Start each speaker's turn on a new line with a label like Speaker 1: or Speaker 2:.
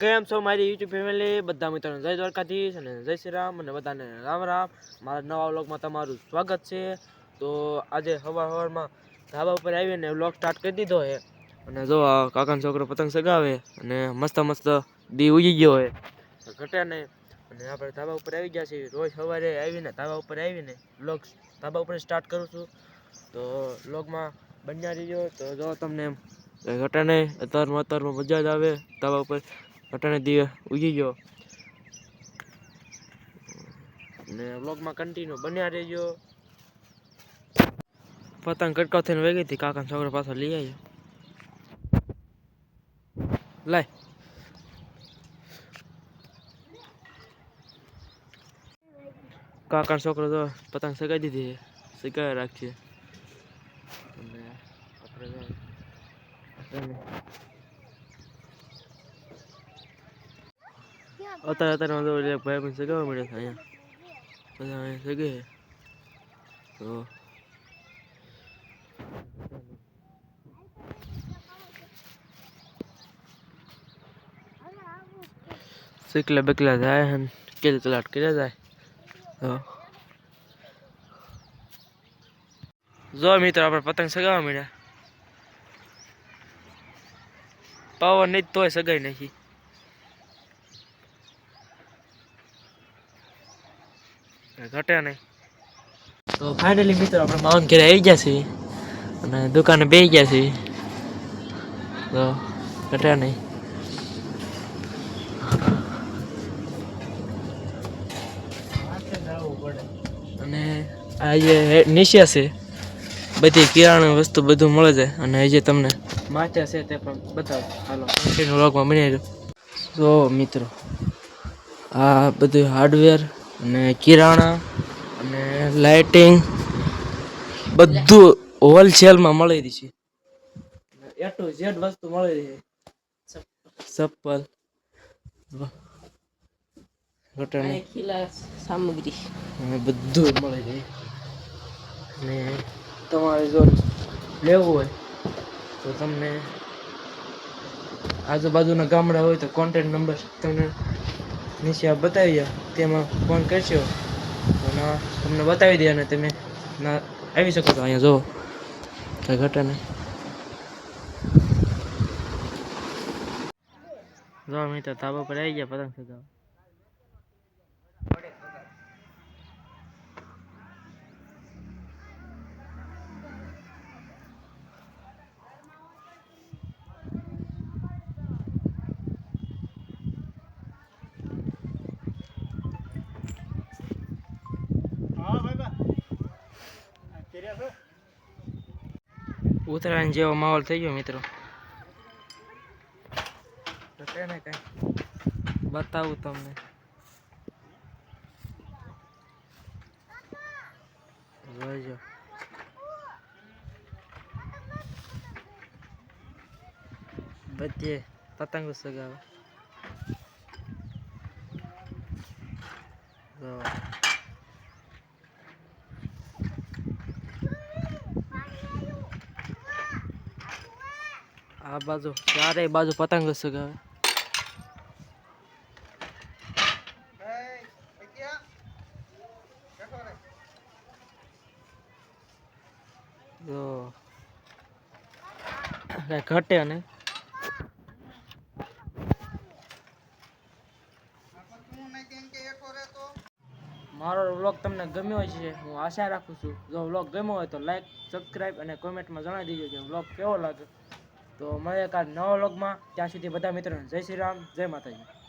Speaker 1: કેમ છો મારી યુટ્યુબ ફેમિલી બધા મિત્રોને જય દ્વારકાધીશ અને જય શ્રી રામ અને બધાને રામ રામ. મારા નવા વ્લોગમાં તમારું સ્વાગત છે. તો આજે સવાર સવારમાં ધાબા ઉપર આવીને વ્લોગ સ્ટાર્ટ કરી દીધો છે. અને જો આ કાકાનો છોકરો પતંગ સગાવે અને મસ્ત મસ્ત દી ઉગી ગયો હોય ઘટે નહીં. અને આપણે ધાબા ઉપર આવી ગયા છીએ. રોજ સવારે આવીને ધાબા ઉપર આવીને વ્લોગ ધાબા ઉપર સ્ટાર્ટ કરું છું. તો વ્લોગમાં બન્યા રહીજો. તો જો તમને ઘટે નહીં. અત્યારમાં અત્યારમાં મજા જ આવે. ધાબા ઉપર ઘટાને દીવે ઉગી ગયો. ને વ્લોગમાં કન્ટિન્યુ બન્યા રહેજો. પતંગ કટકાવ થઈને વહી ગઈ હતી કાકા છોકરો પાછો લઈ આવ્યો. લાય. કાકા છોકરો તો પતંગ સગાઈ દીધી સગાઈ રાખીએ અને આપણે જો આપણે અત્યારે અત્યારમાં તો એટલે ભાઈ પણ સગાવા મળે છે અહીંયા બધા અહીંયા સગે છે તો શીખલા બેકલા જાય હન કેલ તલાટ કર્યા જાય તો જો મિત્રો આપણે પતંગ સગાવા મળ્યા પાવર નહીં જ તોય સગાઈ નાખી ઘટે નહીં. તો ફાઇનલી મિત્રો આપણે માઉન ઘેર આવી ગયા છીએ અને દુકાને બે ગયા છીએ. તો ઘટે નહીં. અને આ જે હે- છે, બધી કિરાણા વસ્તુ બધું મળે છે અને જે તમને માથે છે તે પણ બતાવો. હાલો વ્લોગમાં બની તો મિત્રો, આ બધું હાર્ડવેર અને કિરાણા અને લાઇટિંગ બધું હોલસેલમાં મળી રહી છે. એ ટુ ઝેડ વસ્તુ મળી રહી છે. ચપ્પલ
Speaker 2: ખીલા સામગ્રી.
Speaker 1: બધું મળી જાય અને તમારે જો લેવું હોય તો તમને આજુબાજુના ગામડા હોય તો કોન્ટેક્ટ નંબર તમને નીચે બતાવી દે. તેમાં ફોન કરશો. અને તમને બતાવી દે અને તમે ના આવી શકો છો અહીંયા, જુઓ. કઈ ઘટે નહીં જો મિત્ર, ધાબા પર આવી ગયા પતંગ સગાવા ઉત્તરાયણ જેવો માહોલ થઈ ગયો મિત્રો. તો તેને કઈ બતાવું તમને. જોઈજો બધે પતંગો સગાવે. આ બાજુ ચારે બાજુ પતંગ સગાવે. જો. કઈ ઘટે ને મારો વ્લોગ તમને ગમ્યો છે, હું આશા રાખું છું. જો વ્લોગ ગમ્યો હોય તો લાઈક સબસ્ક્રાઈબ અને કોમેન્ટમાં જણાવી દેજો કે વ્લોગ કેવો લાગે તો મળે કાલ નવા વ્લોગમાં. ત્યાં સુધી બધા મિત્રોને જય શ્રી રામ જય માતાજી.